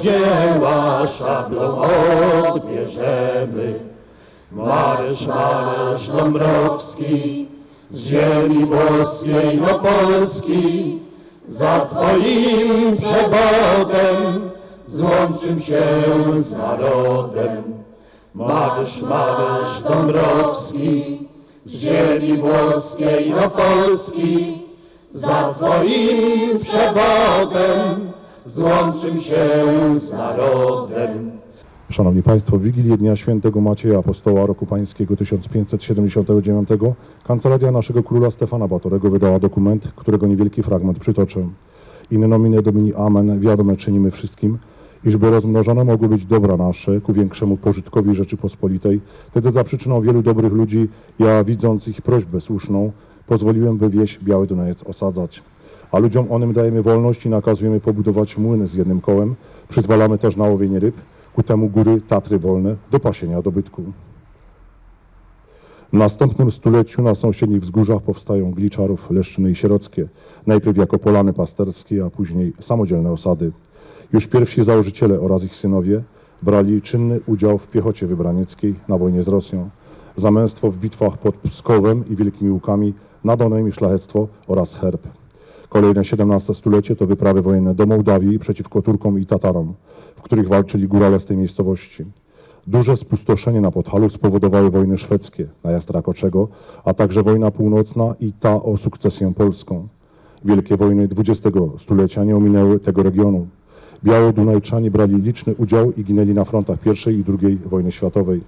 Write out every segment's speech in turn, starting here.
dzieła, szablą odbierzemy. Marysz, Marysz Dąbrowski, z ziemi włoskiej do Polski, za Twoim przewodem złączym się z narodem. Marysz, Marysz Dąbrowski, z ziemi włoskiej do Polski, za Twoim przewodem złączym się z narodem. Szanowni Państwo, Wigilię Dnia Świętego Macieja Apostoła roku Pańskiego 1579 Kancelaria naszego króla Stefana Batorego wydała dokument, którego niewielki fragment przytoczę. In nomine Domini Amen wiadome czynimy wszystkim, iżby rozmnożone mogły być dobra nasze ku większemu pożytkowi Rzeczypospolitej. Wtedy za przyczyną wielu dobrych ludzi, ja widząc ich prośbę słuszną, pozwoliłem, by wieś Biały Dunajec osadzać. A ludziom onym dajemy wolność i nakazujemy pobudować młyny z jednym kołem. Przyzwalamy też na łowienie ryb, ku temu góry Tatry wolne do pasienia dobytku. W następnym stuleciu na sąsiednich wzgórzach powstają Gliczarów, Leszczyny i Sierockie, najpierw jako polany pasterskie, a później samodzielne osady. Już pierwsi założyciele oraz ich synowie brali czynny udział w piechocie wybranieckiej na wojnie z Rosją. Za męstwo w bitwach pod Pskowem i Wielkimi Łukami, nad Onem i szlachectwo oraz herb. Kolejne XVII stulecie to wyprawy wojenne do Mołdawii przeciwko Turkom i Tatarom, w których walczyli górale z tej miejscowości. Duże spustoszenie na Podhalu spowodowały wojny szwedzkie, najazd Rakoczego, a także wojna północna i ta o sukcesję polską. Wielkie wojny XX stulecia nie ominęły tego regionu. Białodunajczanie brali liczny udział i ginęli na frontach I i II wojny światowej.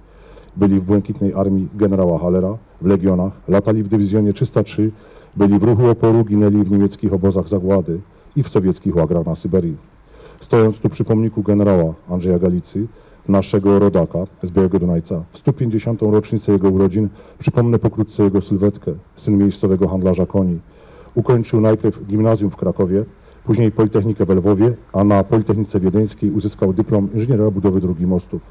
Byli w Błękitnej Armii generała Hallera, w legionach, latali w dywizjonie 303, byli w ruchu oporu, ginęli w niemieckich obozach zagłady i w sowieckich łagrach na Syberii. Stojąc tu przy pomniku generała Andrzeja Galicy, naszego rodaka z Białego Dunajca, w 150. rocznicę jego urodzin, przypomnę pokrótce jego sylwetkę, syn miejscowego handlarza koni. Ukończył najpierw gimnazjum w Krakowie, później Politechnikę w Lwowie, a na Politechnice Wiedeńskiej uzyskał dyplom inżyniera budowy dróg i mostów.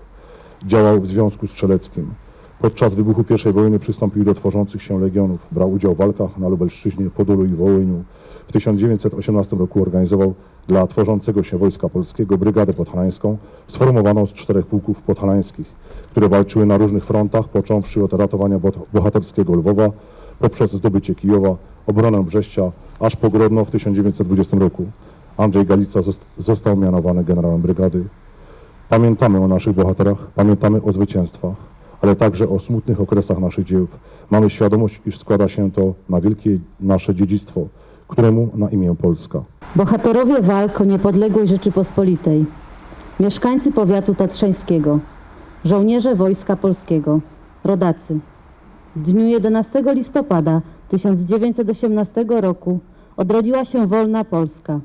Działał w Związku Strzeleckim. Podczas wybuchu I wojny przystąpił do tworzących się legionów. Brał udział w walkach na Lubelszczyźnie, Podolu i Wołyniu. W 1918 roku organizował dla tworzącego się Wojska Polskiego Brygadę Podhalańską, sformowaną z czterech pułków podhalańskich, które walczyły na różnych frontach, począwszy od ratowania bohaterskiego Lwowa, poprzez zdobycie Kijowa, obronę Brześcia, aż po Grodno w 1920 roku. Andrzej Galica zost- został mianowany generałem brygady. Pamiętamy o naszych bohaterach, pamiętamy o zwycięstwach, ale także o smutnych okresach naszych dziejów. Mamy świadomość, iż składa się to na wielkie nasze dziedzictwo, któremu na imię Polska. Bohaterowie walk o niepodległość Rzeczypospolitej, mieszkańcy powiatu tatrzańskiego, żołnierze Wojska Polskiego, rodacy. W dniu 11 listopada 1918 roku odrodziła się wolna Polska.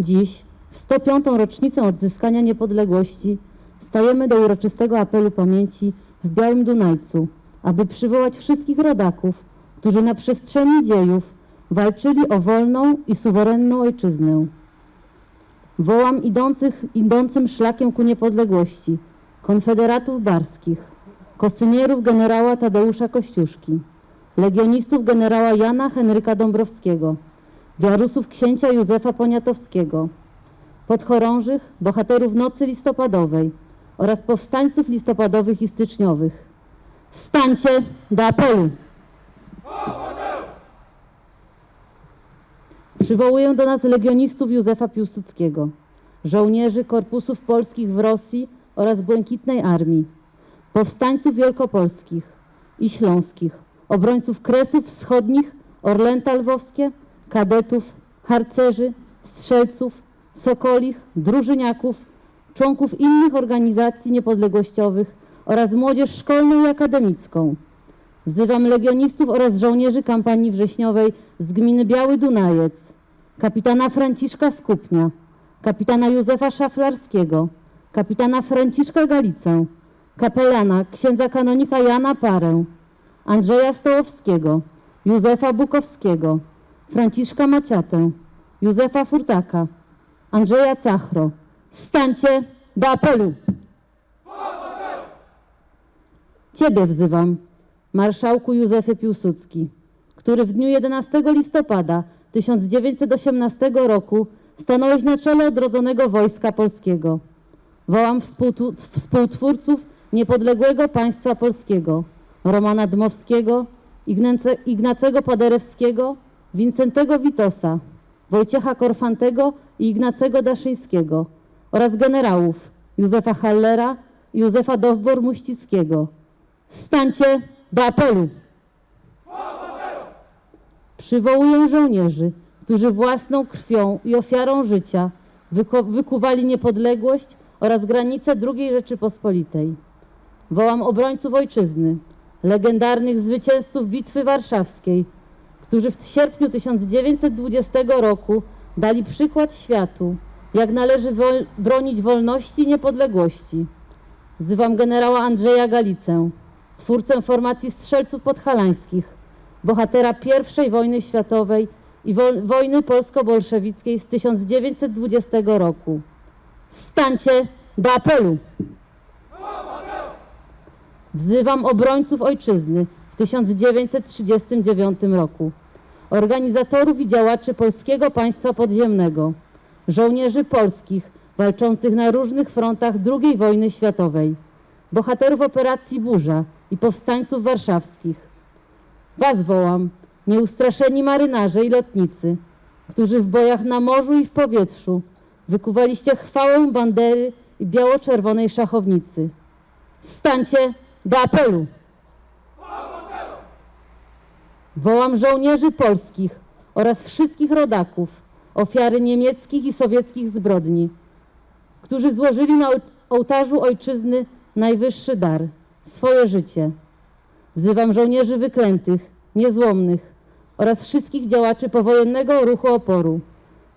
Dziś, w 105. rocznicę odzyskania niepodległości, stajemy do uroczystego apelu pamięci w Białym Dunajcu, aby przywołać wszystkich rodaków, którzy na przestrzeni dziejów walczyli o wolną i suwerenną ojczyznę. Wołam idących, idącym szlakiem ku niepodległości, konfederatów barskich, kosynierów generała Tadeusza Kościuszki, legionistów generała Jana Henryka Dąbrowskiego, wiarusów księcia Józefa Poniatowskiego, podchorążych, bohaterów Nocy Listopadowej oraz powstańców listopadowych i styczniowych. Stańcie do apelu! Przywołuję do nas legionistów Józefa Piłsudskiego, żołnierzy korpusów polskich w Rosji oraz Błękitnej Armii, powstańców wielkopolskich i śląskich, obrońców Kresów Wschodnich, Orlęta Lwowskie, kadetów, harcerzy, strzelców, sokolich, drużyniaków, członków innych organizacji niepodległościowych oraz młodzież szkolną i akademicką. Wzywam legionistów oraz żołnierzy kampanii wrześniowej z gminy Biały Dunajec, kapitana Franciszka Skupnia, kapitana Józefa Szaflarskiego, kapitana Franciszka Galicę, kapelana księdza kanonika Jana Parę, Andrzeja Stołowskiego, Józefa Bukowskiego, Franciszka Maciatę, Józefa Furtaka, Andrzeja Cachro. Stańcie do apelu! Ciebie wzywam, marszałku Józefie Piłsudski, który w dniu 11 listopada 1918 roku stanąłeś na czele odrodzonego Wojska Polskiego. Wołam współtwórców niepodległego państwa polskiego, Romana Dmowskiego, Ignence, Ignacego Paderewskiego, Wincentego Witosa, Wojciecha Korfantego i Ignacego Daszyńskiego oraz generałów Józefa Hallera i Józefa Dowbor-Muścickiego. Stańcie do apelu! Przywołuję żołnierzy, którzy własną krwią i ofiarą życia wyko- wykuwali niepodległość oraz granice II Rzeczypospolitej. Wołam obrońców ojczyzny, legendarnych zwycięzców Bitwy Warszawskiej, którzy w sierpniu 1920 roku dali przykład światu, jak należy wol- bronić wolności i niepodległości. Wzywam generała Andrzeja Galicę, twórcę formacji strzelców podhalańskich, bohatera I wojny światowej i wo- wojny polsko-bolszewickiej z 1920 roku. Stańcie do apelu! Wzywam obrońców ojczyzny w 1939 roku, organizatorów i działaczy Polskiego Państwa Podziemnego, żołnierzy polskich walczących na różnych frontach II wojny światowej, bohaterów operacji Burza i powstańców warszawskich. Was wołam, nieustraszeni marynarze i lotnicy, którzy w bojach na morzu i w powietrzu wykuwaliście chwałę bandery i biało-czerwonej szachownicy. Stańcie do apelu! Wołam żołnierzy polskich oraz wszystkich rodaków, ofiary niemieckich i sowieckich zbrodni, którzy złożyli na ołtarzu ojczyzny najwyższy dar swoje życie. Wzywam żołnierzy wyklętych, niezłomnych oraz wszystkich działaczy powojennego ruchu oporu,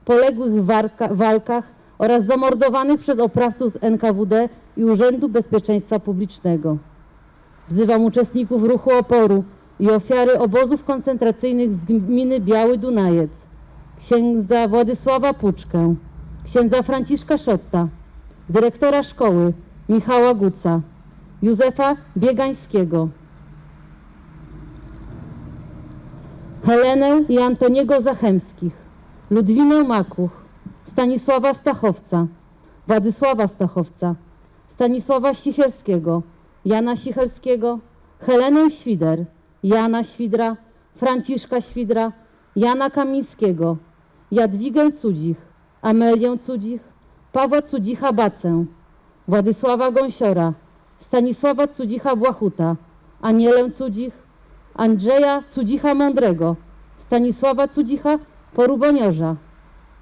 poległych w warka- walkach oraz zamordowanych przez oprawców z NKWD i Urzędu Bezpieczeństwa Publicznego. Wzywam uczestników ruchu oporu i ofiary obozów koncentracyjnych z gminy Biały Dunajec, księdza Władysława Puczkę, księdza Franciszka Szotta, dyrektora szkoły Michała Guca, Józefa Biegańskiego, Helenę i Antoniego Zachemskich, Ludwinę Makuch, Stanisława Stachowca, Władysława Stachowca, Stanisława Sicherskiego, Jana Sichelskiego, Helenę Świder, Jana Świdra, Franciszka Świdra, Jana Kamińskiego, Jadwigę Cudzich, Amelię Cudzich, Pawła Cudzicha-Bacę, Władysława Gąsiora, Stanisława Cudzicha-Błachuta, Anielę Cudzich, Andrzeja Cudzicha-Mądrego, Stanisława Cudzicha-Poruboniorza,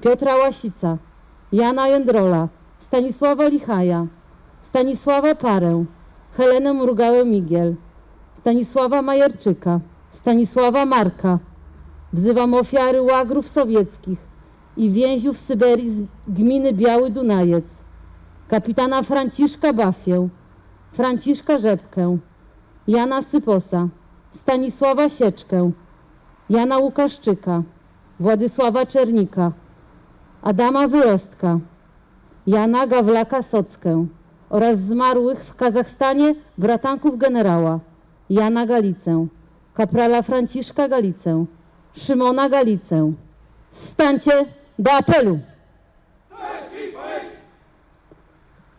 Piotra Łasica, Jana Jędrola, Stanisława Lichaja, Stanisława Parę, Helenę Mrugałę-Migiel, Stanisława Majerczyka, Stanisława Marka. Wzywam ofiary łagrów sowieckich i więźniów Syberii z gminy Biały Dunajec, kapitana Franciszka Bafię, Franciszka Rzepkę, Jana Syposa, Stanisława Sieczkę, Jana Łukaszczyka, Władysława Czernika, Adama Wyrostka, Jana Gawlaka-Sockę oraz zmarłych w Kazachstanie bratanków generała Jana Galicę, kaprala Franciszka Galicę, Szymona Galicę. Stańcie do apelu!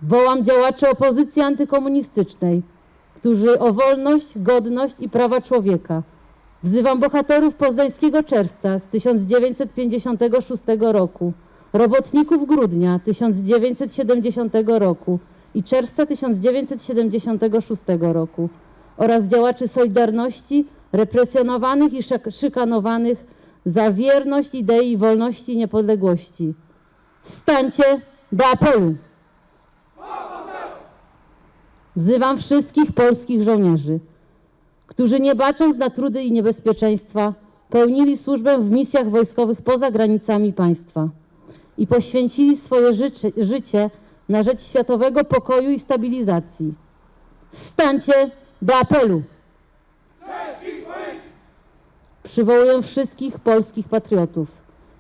Wołam działaczy opozycji antykomunistycznej, którzy o wolność, godność i prawa człowieka. Wzywam bohaterów poznańskiego czerwca z 1956 roku, robotników grudnia 1970 roku i czerwca 1976 roku oraz działaczy Solidarności represjonowanych i szyk- szykanowanych za wierność idei wolności i niepodległości. Stańcie do apelu! Wzywam wszystkich polskich żołnierzy, którzy nie bacząc na trudy i niebezpieczeństwa, pełnili służbę w misjach wojskowych poza granicami państwa i poświęcili swoje życie, życie na rzecz światowego pokoju i stabilizacji. Stańcie do apelu! Przywołuję wszystkich polskich patriotów,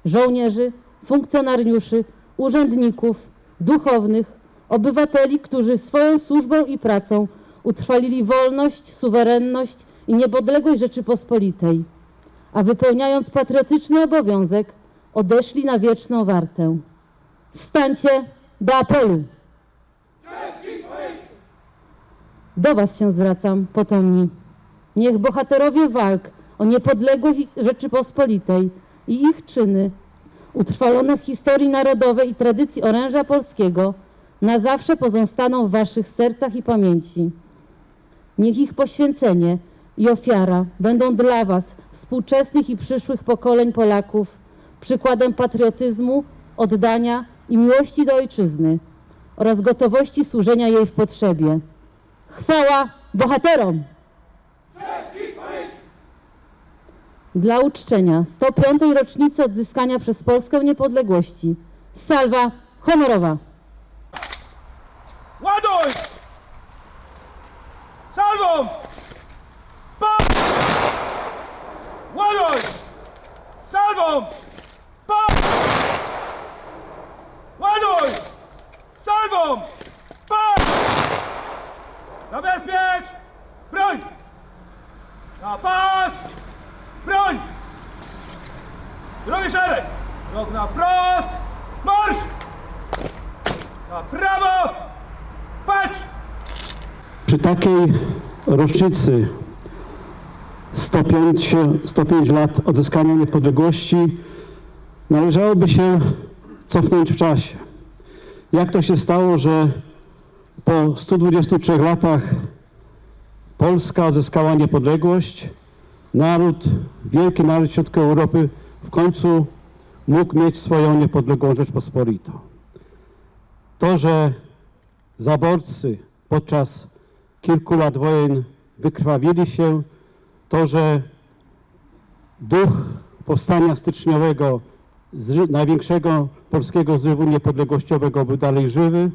żołnierzy, funkcjonariuszy, urzędników, duchownych, obywateli, którzy swoją służbą i pracą utrwalili wolność, suwerenność i niepodległość Rzeczypospolitej, a wypełniając patriotyczny obowiązek, odeszli na wieczną wartę. Stańcie do apelu. Do Was się zwracam, potomni. Niech bohaterowie walk o niepodległość Rzeczypospolitej i ich czyny, utrwalone w historii narodowej i tradycji oręża polskiego, na zawsze pozostaną w Waszych sercach i pamięci. Niech ich poświęcenie i ofiara będą dla Was, współczesnych i przyszłych pokoleń Polaków, przykładem patriotyzmu, oddania i miłości do Ojczyzny oraz gotowości służenia jej w potrzebie. Chwała bohaterom! Dla uczczenia 105. rocznicy odzyskania przez Polskę niepodległości. Salwa honorowa! Ładuj! Salwą! Pa! Ładuj! Salwą! Pa! Ładuj! Salwą! Pa! Zabezpiecz! Broń! Na pas! Broń! Drugi szereg! Rok na wprost! Marsz! Na prawo! Patrz! Przy takiej rocznicy 105, 105 lat odzyskania niepodległości należałoby się cofnąć w czasie. Jak to się stało, że po 123 latach Polska odzyskała niepodległość, naród, wielki naród środka Europy w końcu mógł mieć swoją niepodległą Rzeczpospolitą. To, że zaborcy podczas kilku lat wojen wykrwawili się, to, że duch powstania styczniowego, zry- największego polskiego zrywu niepodległościowego był dalej żywy,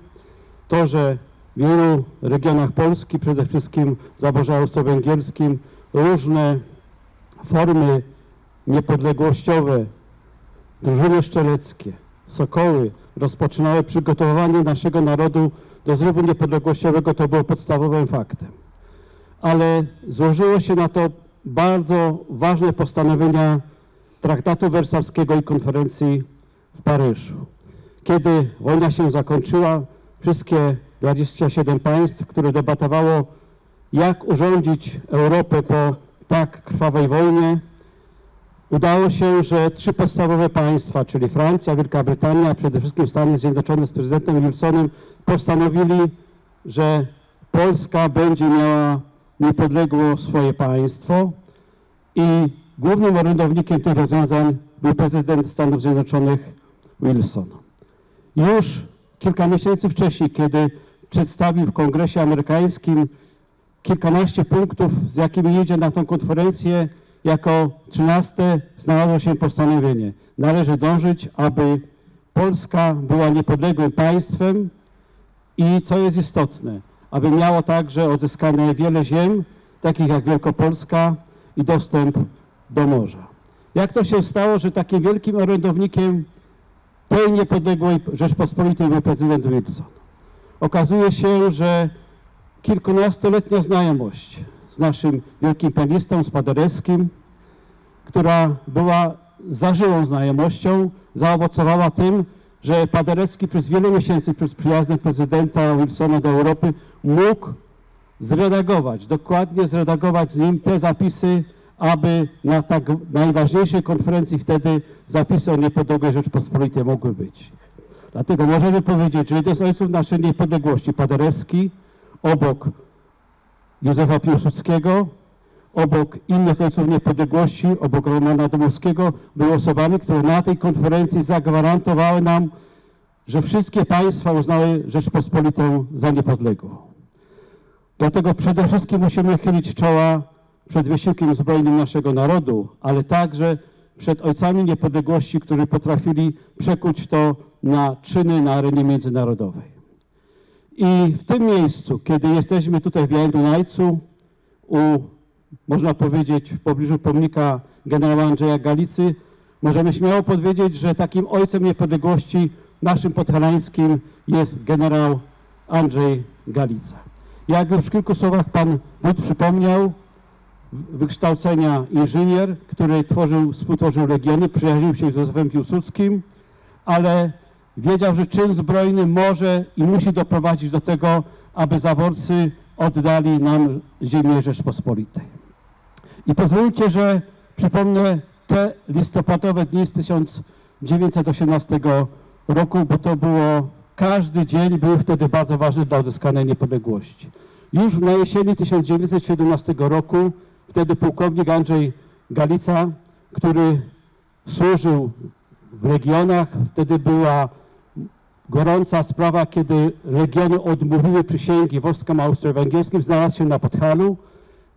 to, że w wielu regionach Polski, przede wszystkim zaborze austro-węgierskim, różne formy niepodległościowe, drużyny szczeleckie, sokoły rozpoczynały przygotowanie naszego narodu do zrywu niepodległościowego, to było podstawowym faktem. Ale złożyło się na to bardzo ważne postanowienia traktatu wersalskiego i konferencji w Paryżu. Kiedy wojna się zakończyła, wszystkie 27 państw, które debatowało, jak urządzić Europę po tak krwawej wojnie, Udało się, że trzy podstawowe państwa, czyli Francja, Wielka Brytania, a przede wszystkim Stany Zjednoczone z prezydentem Wilsonem, postanowili, że Polska będzie miała niepodległe swoje państwo i głównym orędownikiem tych rozwiązań był prezydent Stanów Zjednoczonych Wilson. Już kilka miesięcy wcześniej, kiedy przedstawił w Kongresie Amerykańskim kilkanaście punktów, z jakimi jedzie na tę konferencję, jako trzynaste znalazło się postanowienie. Należy dążyć, aby Polska była niepodległym państwem i co jest istotne, aby miało także odzyskane wiele ziem, takich jak Wielkopolska i dostęp do morza. Jak to się stało, że takim wielkim orędownikiem tej niepodległej Rzeczpospolitej był prezydent Wilson? Okazuje się, że kilkunastoletnia znajomość z naszym wielkim pianistą, z Paderewskim, która była zażyłą znajomością, zaowocowała tym, że Paderewski przez wiele miesięcy przed przyjazdem prezydenta Wilsona do Europy mógł zredagować, dokładnie zredagować z nim te zapisy, aby na tak najważniejszej konferencji wtedy zapisy o niepodległej Rzeczpospolitej mogły być. Dlatego możemy powiedzieć, że jeden z ojców naszej niepodległości, Paderewski, obok Józefa Piłsudskiego, obok innych ojców niepodległości, obok Romana Dmowskiego, były osobami, które na tej konferencji zagwarantowały nam, że wszystkie państwa uznały Rzeczpospolitą za niepodległą. Dlatego przede wszystkim musimy chylić czoła przed wysiłkiem zbrojnym naszego narodu, ale także przed ojcami niepodległości, którzy potrafili przekuć to na czyny na arenie międzynarodowej. I w tym miejscu, kiedy jesteśmy tutaj w Białym Dunajcu, u, można powiedzieć, w pobliżu pomnika generała Andrzeja Galicy, możemy śmiało powiedzieć, że takim ojcem niepodległości naszym podhalańskim jest generał Andrzej Galica. Jak już w kilku słowach pan Wójt przypomniał, wykształcenia inżynier, który tworzył, współtworzył Legiony, przyjaźnił się z Józefem Piłsudskim, ale wiedział, że czyn zbrojny może i musi doprowadzić do tego, aby zaborcy oddali nam ziemię Rzeczpospolitej. I pozwólcie, że przypomnę te listopadowe dni z 1918 roku, bo to było, każdy dzień był wtedy bardzo ważny dla odzyskanej niepodległości. Już na jesieni 1917 roku, wtedy pułkownik Andrzej Galica, który służył w regionach, wtedy była gorąca sprawa, kiedy regiony odmówiły przysięgi wojskom austro-węgierskim, znalazł się na Podhalu.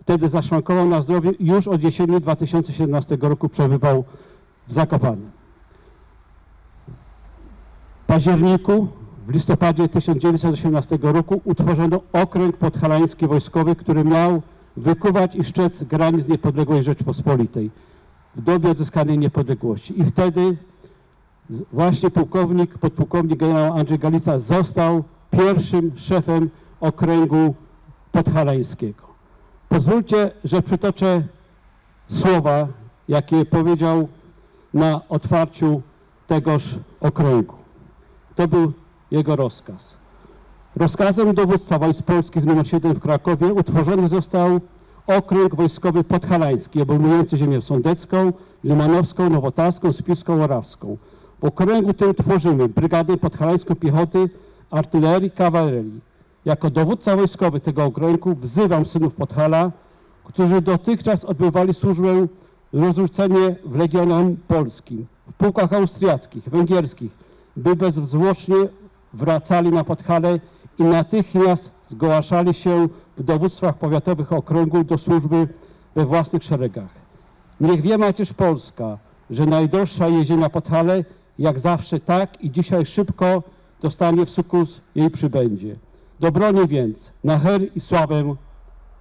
Wtedy zaszwankował na zdrowiu i już od jesieni 2017 roku przebywał w Zakopanem. W październiku, w listopadzie 1918 roku utworzono okręg podhalański wojskowy, który miał wykuwać i szczec granic niepodległej Rzeczpospolitej w dobie odzyskanej niepodległości. I wtedy właśnie pułkownik, podpułkownik generał Andrzej Galica został pierwszym szefem okręgu podhalańskiego. Pozwólcie, że przytoczę słowa, jakie powiedział na otwarciu tegoż okręgu. To był jego rozkaz. Rozkazem dowództwa wojsk polskich nr 7 w Krakowie utworzony został okręg wojskowy podhalański, obejmujący ziemię sądecką, limanowską, nowotarską, spiską, orawską. W okręgu tym tworzymy Brygadę Podhalańską Piechoty, Artylerii, Kawalerii. Jako dowódca wojskowy tego okręgu wzywam synów Podhala, którzy dotychczas odbywali służbę rozrzucenie w Legionem Polskim, w pułkach austriackich, węgierskich, by bezwzłocznie wracali na Podhale i natychmiast zgłaszali się w dowództwach powiatowych okręgów do służby we własnych szeregach. Niech wie Macierz Polska, że najdroższa jej ziemia Podhale, jak zawsze tak i dzisiaj szybko dostanie w sukus jej przybędzie. Dobroni więc na her i sławę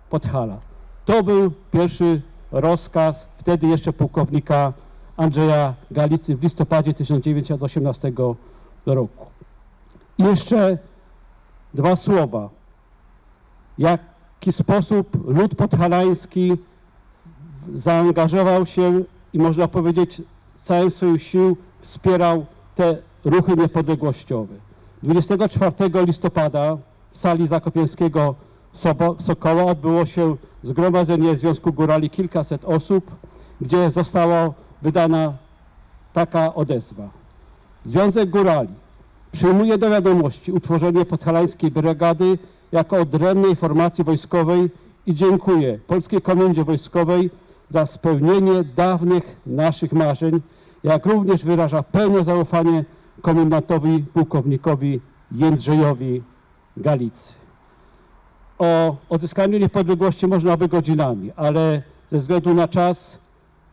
Podhala. To był pierwszy rozkaz wtedy jeszcze pułkownika Andrzeja Galicy w listopadzie 1918 roku. I jeszcze dwa słowa. Jaki sposób lud podhalański zaangażował się i można powiedzieć całym swoich sił wspierał te ruchy niepodległościowe. 24 listopada w sali Zakopiańskiego Sobo- Sokoła odbyło się zgromadzenie Związku Górali kilkaset osób, gdzie została wydana taka odezwa. Związek Górali przyjmuje do wiadomości utworzenie podhalańskiej brygady jako odrębnej formacji wojskowej i dziękuję Polskiej Komendzie Wojskowej za spełnienie dawnych naszych marzeń, jak również wyraża pełne zaufanie komendantowi pułkownikowi Jędrzejowi Galicy. O odzyskaniu niepodległości można by godzinami, ale ze względu na czas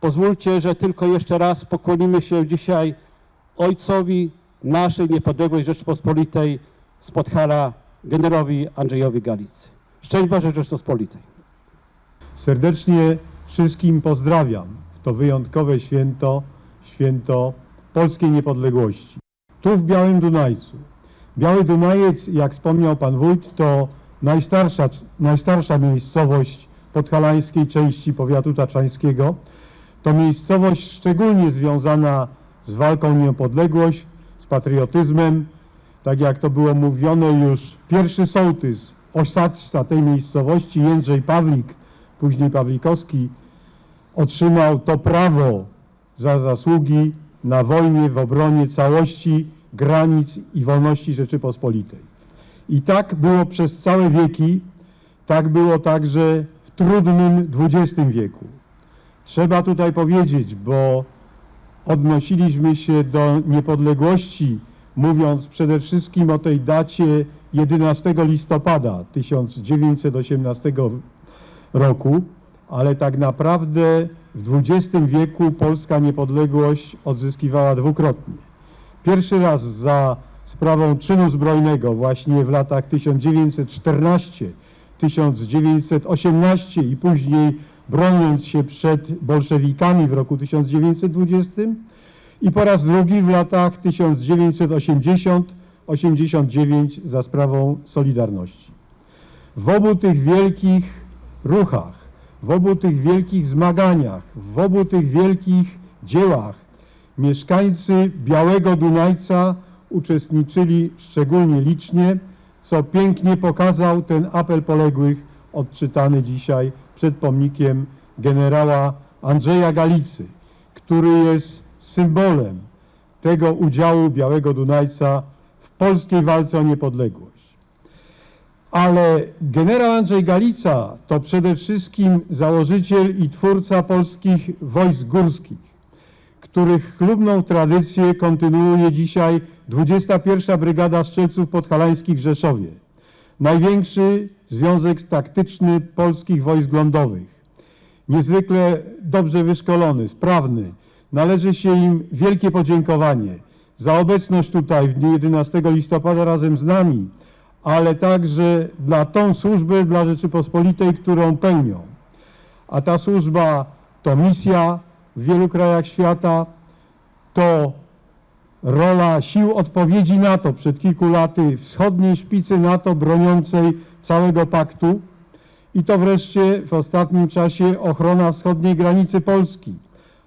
pozwólcie, że tylko jeszcze raz pokłonimy się dzisiaj ojcowi naszej niepodległej Rzeczpospolitej z Podhala, generowi Andrzejowi Galicy. Szczęść Boże Rzeczpospolitej. Serdecznie wszystkim pozdrawiam w to wyjątkowe święto, święto polskiej niepodległości. Tu w Białym Dunajcu. Biały Dunajec, jak wspomniał pan wójt, to najstarsza, najstarsza miejscowość podhalańskiej części powiatu taczańskiego. To miejscowość szczególnie związana z walką o niepodległość, z patriotyzmem. Tak jak to było mówione już, pierwszy sołtys, osadca tej miejscowości, Jędrzej Pawlik, później Pawlikowski, otrzymał to prawo za zasługi na wojnie w obronie całości granic i wolności Rzeczypospolitej. I tak było przez całe wieki, tak było także w trudnym XX wieku. Trzeba tutaj powiedzieć, bo odnosiliśmy się do niepodległości, mówiąc przede wszystkim o tej dacie 11 listopada 1918 roku, ale tak naprawdę w XX wieku polska niepodległość odzyskiwała dwukrotnie. Pierwszy raz za sprawą czynu zbrojnego właśnie w latach 1914, 1918 i później broniąc się przed bolszewikami w roku 1920 i po raz drugi w latach 1980-89 za sprawą Solidarności. W obu tych wielkich ruchach, w obu tych wielkich zmaganiach, w obu tych wielkich dziełach mieszkańcy Białego Dunajca uczestniczyli szczególnie licznie, co pięknie pokazał ten apel poległych odczytany dzisiaj przed pomnikiem generała Andrzeja Galicy, który jest symbolem tego udziału Białego Dunajca w polskiej walce o niepodległość. Ale generał Andrzej Galica to przede wszystkim założyciel i twórca polskich wojsk górskich, których chlubną tradycję kontynuuje dzisiaj 21. Brygada Strzelców Podhalańskich w Rzeszowie, największy związek taktyczny polskich wojsk lądowych. Niezwykle dobrze wyszkolony, sprawny. Należy się im wielkie podziękowanie za obecność tutaj w dniu 11 listopada razem z nami, ale także dla tą służbę dla Rzeczypospolitej, którą pełnią. A ta służba to misja w wielu krajach świata, to rola sił odpowiedzi NATO przed kilku laty wschodniej szpicy NATO broniącej całego paktu i to wreszcie w ostatnim czasie ochrona wschodniej granicy Polski,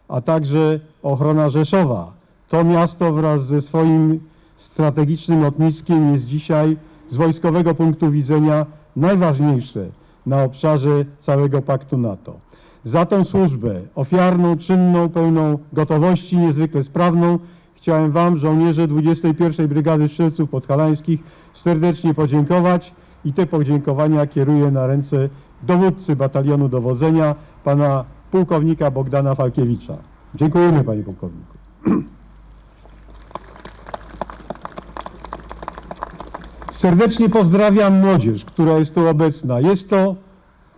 a także ochrona Rzeszowa. To miasto wraz ze swoim strategicznym lotniskiem jest dzisiaj z wojskowego punktu widzenia najważniejsze na obszarze całego paktu NATO. Za tą służbę ofiarną, czynną, pełną gotowości, niezwykle sprawną chciałem Wam, żołnierze 21. Brygady Strzelców Podhalańskich, serdecznie podziękować i te podziękowania kieruję na ręce dowódcy batalionu dowodzenia, pana pułkownika Bogdana Falkiewicza. Dziękujemy, panie pułkowniku. Serdecznie pozdrawiam młodzież, która jest tu obecna. Jest to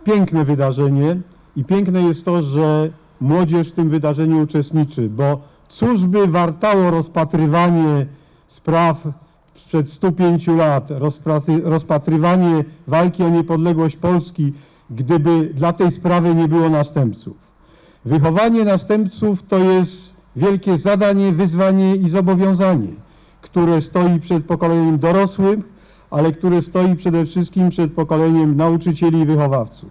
piękne wydarzenie i piękne jest to, że młodzież w tym wydarzeniu uczestniczy, bo cóż by wartało rozpatrywanie spraw sprzed 105 lat, rozpatry, rozpatrywanie walki o niepodległość Polski, gdyby dla tej sprawy nie było następców. Wychowanie następców to jest wielkie zadanie, wyzwanie i zobowiązanie, które stoi przed pokoleniem dorosłym, ale które stoi przede wszystkim przed pokoleniem nauczycieli i wychowawców.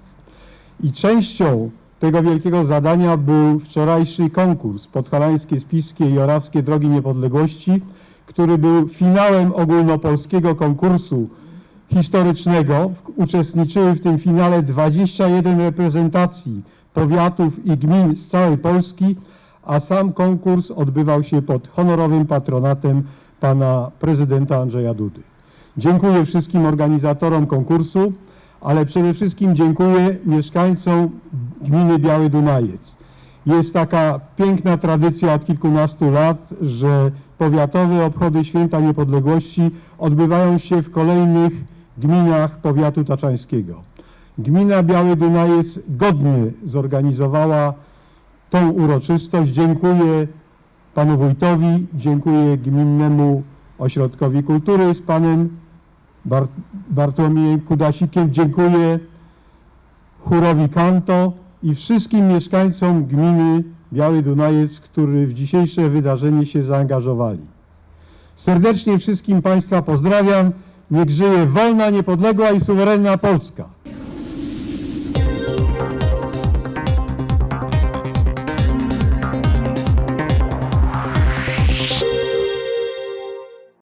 I częścią tego wielkiego zadania był wczorajszy konkurs Podhalańskie, Spiskie i Orawskie Drogi Niepodległości, który był finałem ogólnopolskiego konkursu historycznego. Uczestniczyły w tym finale 21 reprezentacji powiatów i gmin z całej Polski, a sam konkurs odbywał się pod honorowym patronatem pana prezydenta Andrzeja Dudy. Dziękuję wszystkim organizatorom konkursu, ale przede wszystkim dziękuję mieszkańcom gminy Biały Dunajec. Jest taka piękna tradycja od kilkunastu lat, że powiatowe obchody Święta Niepodległości odbywają się w kolejnych gminach powiatu taczańskiego. Gmina Biały Dunajec godnie zorganizowała tą uroczystość. Dziękuję panu wójtowi, dziękuję gminnemu ośrodkowi kultury z panem Bar Bartłomiejem Kudasikiem, dziękuję chórowi Kanto i wszystkim mieszkańcom gminy Biały Dunajec, którzy w dzisiejsze wydarzenie się zaangażowali. Serdecznie wszystkim Państwa pozdrawiam. Niech żyje wolna, niepodległa i suwerenna Polska.